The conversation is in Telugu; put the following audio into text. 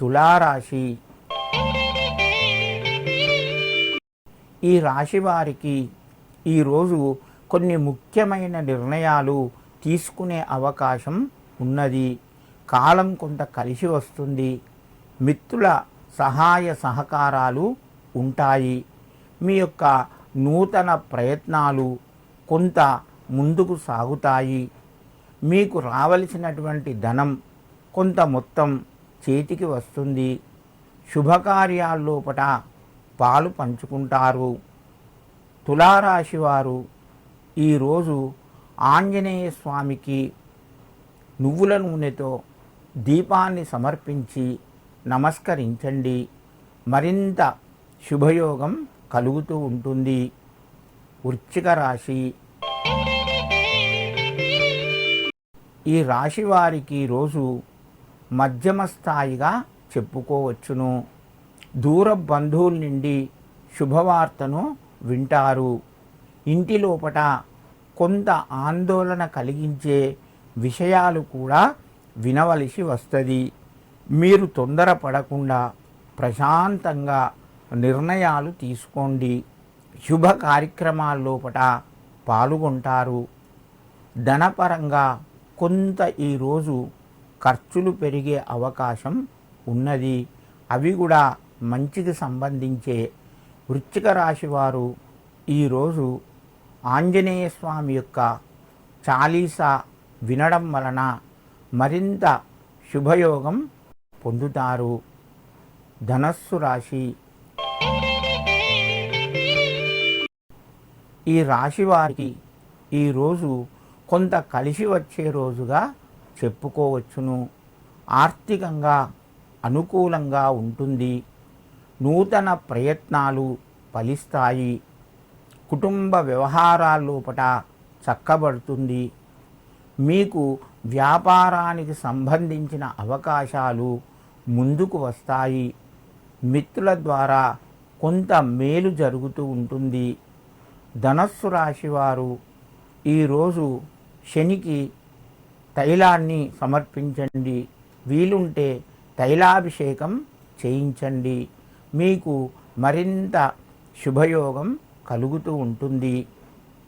తులారాశి. ఈ రాశి వారికి ఈరోజు కొన్ని ముఖ్యమైన నిర్ణయాలు తీసుకునే అవకాశం ఉన్నది. కాలం కొంత కలిసి వస్తుంది. మిత్రుల సహాయ సహకారాలు ఉంటాయి. మీ యొక్క నూతన ప్రయత్నాలు కొంత ముందుకు సాగుతాయి. మీకు రావలసినటువంటి ధనం కొంత మొత్తం చేతికి వస్తుంది. శుభకార్యాల్లోపట పాలు పంచుకుంటారు. తులారాశి వారు ఈరోజు ఆంజనేయ స్వామికి నువ్వుల నూనెతో దీపాన్ని సమర్పించి నమస్కరించండి. మరింత శుభయోగం కలుగుతూ ఉంటుంది. వృచ్చిక రాశి. ఈ రాశి వారికి రోజు మధ్యమ స్థాయిగా చెప్పుకోవచ్చును. దూర బంధువుల నుండి శుభవార్తను వింటారు. ఇంటి లోపట కొంత ఆందోళన కలిగించే విషయాలు కూడా వినవలసి వస్తుంది. మీరు తొందరపడకుండా ప్రశాంతంగా నిర్ణయాలు తీసుకోండి. శుభ కార్యక్రమాల లోపట పాల్గొంటారు. ధనపరంగా కొంత ఈరోజు ఖర్చులు పెరిగే అవకాశం ఉన్నది. అవి కూడా మంచికి సంబంధించే. వృశ్చిక రాశి వారు ఈరోజు ఆంజనేయ స్వామి యొక్క చాలీసా వినడం వలన మరింత శుభయోగం పొందుతారు. ధనస్సు రాశి. ఈ రాశి వారికి ఈరోజు కొంత కలిసి వచ్చే రోజుగా చెప్పుకోవచ్చును. ఆర్థికంగా అనుకూలంగా ఉంటుంది. నూతన ప్రయత్నాలు ఫలిస్తాయి. కుటుంబ వ్యవహారాల్లోపట చక్కబడుతుంది. మీకు వ్యాపారానికి సంబంధించిన అవకాశాలు ముందుకు వస్తాయి. మిత్రుల ద్వారా కొంత మేలు జరుగుతూ ఉంటుంది. ధనస్సు రాశి వారు ఈరోజు శనికి తైలాన్ని సమర్పించండి. వీలుంటే తైలాభిషేకం చేయించండి. మీకు మరింత శుభయోగం కలుగుతూ ఉంటుంది.